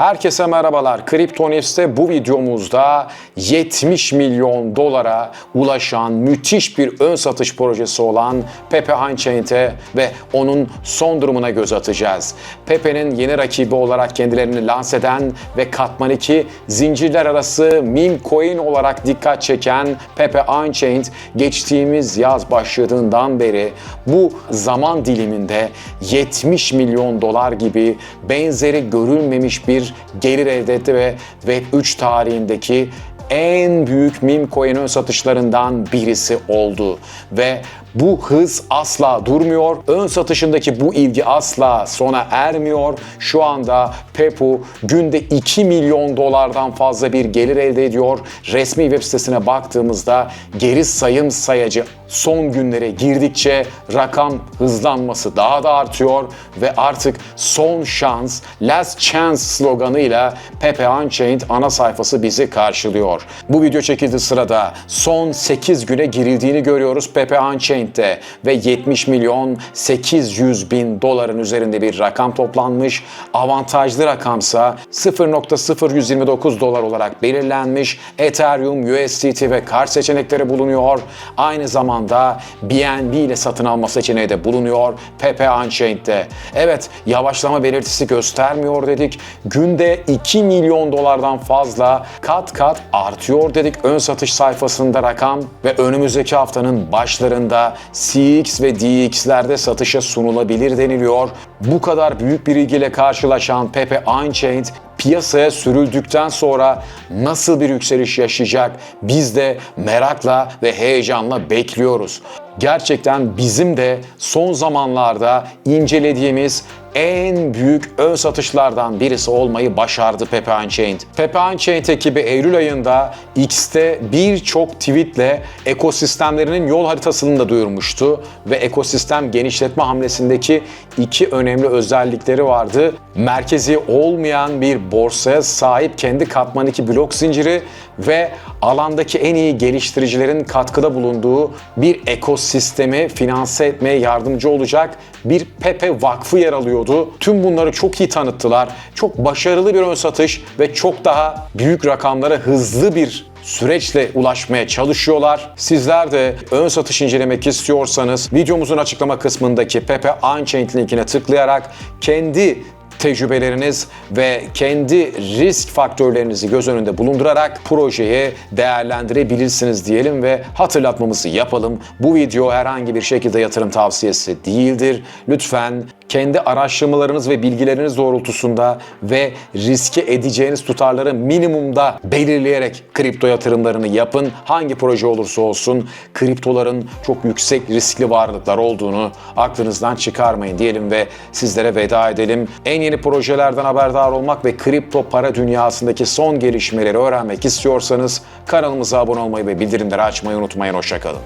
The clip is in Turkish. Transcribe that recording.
Herkese merhabalar. Kriptonist'te bu videomuzda 70 milyon dolara ulaşan müthiş bir ön satış projesi olan Pepe Unchained'e ve onun son durumuna göz atacağız. Pepe'nin yeni rakibi olarak kendilerini lanse eden ve katman 2 zincirler arası meme coin olarak dikkat çeken Pepe Unchained geçtiğimiz yaz başladığından beri bu zaman diliminde 70 milyon dolar gibi benzeri görülmemiş bir gelir elde etti ve Web3 tarihindeki en büyük meme coin ön satışlarından birisi oldu. Ve bu hız asla durmuyor. Ön satışındaki bu ilgi asla sona ermiyor. Şu anda Pepu günde 2 milyon dolardan fazla bir gelir elde ediyor. Resmi web sitesine baktığımızda geri sayım sayacı son günlere girdikçe rakam hızlanması daha da artıyor ve artık son şans, last chance sloganıyla Pepe Unchained ana sayfası bizi karşılıyor. Bu video çekildiği sırada son 8 güne girildiğini görüyoruz Pepe Unchained'de ve 70 milyon 800 bin doların üzerinde bir rakam toplanmış. Avantajlı rakamsa 0.0129 dolar olarak belirlenmiş. Ethereum, USDT ve kart seçenekleri bulunuyor. Aynı zamanda BNB ile satın alma seçeneği de bulunuyor Pepe Unchained'de. Evet yavaşlama belirtisi göstermiyor dedik. Günde 2 milyon dolardan fazla kat kat artıyor dedik ön satış sayfasında rakam ve önümüzdeki haftanın başlarında CX ve DX'lerde satışa sunulabilir deniliyor. Bu kadar büyük bir ilgiyle karşılaşan Pepe Unchained piyasaya sürüldükten sonra nasıl bir yükseliş yaşayacak biz de merakla ve heyecanla bekliyoruz. Gerçekten bizim de son zamanlarda incelediğimiz en büyük ön satışlardan birisi olmayı başardı Pepe Unchained. Pepe Unchained ekibi Eylül ayında X'te birçok tweetle ekosistemlerinin yol haritasını da duyurmuştu ve ekosistem genişletme hamlesindeki iki önemli özellikleri vardı. Merkezi olmayan bir borsaya sahip kendi katman 2 blok zinciri ve alandaki en iyi geliştiricilerin katkıda bulunduğu bir ekosistemi finanse etmeye yardımcı olacak bir Pepe Vakfı yer alıyordu. Tüm bunları çok iyi tanıttılar. Çok başarılı bir ön satış ve çok daha büyük rakamlara hızlı bir süreçle ulaşmaya çalışıyorlar. Sizler de ön satış incelemek istiyorsanız videomuzun açıklama kısmındaki Pepe Unchained linkine tıklayarak kendi tecrübeleriniz ve kendi risk faktörlerinizi göz önünde bulundurarak projeyi değerlendirebilirsiniz diyelim ve hatırlatmamızı yapalım. Bu video herhangi bir şekilde yatırım tavsiyesi değildir. Lütfen kendi araştırmalarınız ve bilgileriniz doğrultusunda ve riske edeceğiniz tutarları minimumda belirleyerek kripto yatırımlarını yapın. Hangi proje olursa olsun kriptoların çok yüksek riskli varlıklar olduğunu aklınızdan çıkarmayın diyelim ve sizlere veda edelim. En yeni projelerden haberdar olmak ve kripto para dünyasındaki son gelişmeleri öğrenmek istiyorsanız kanalımıza abone olmayı ve bildirimleri açmayı unutmayın. Hoşçakalın.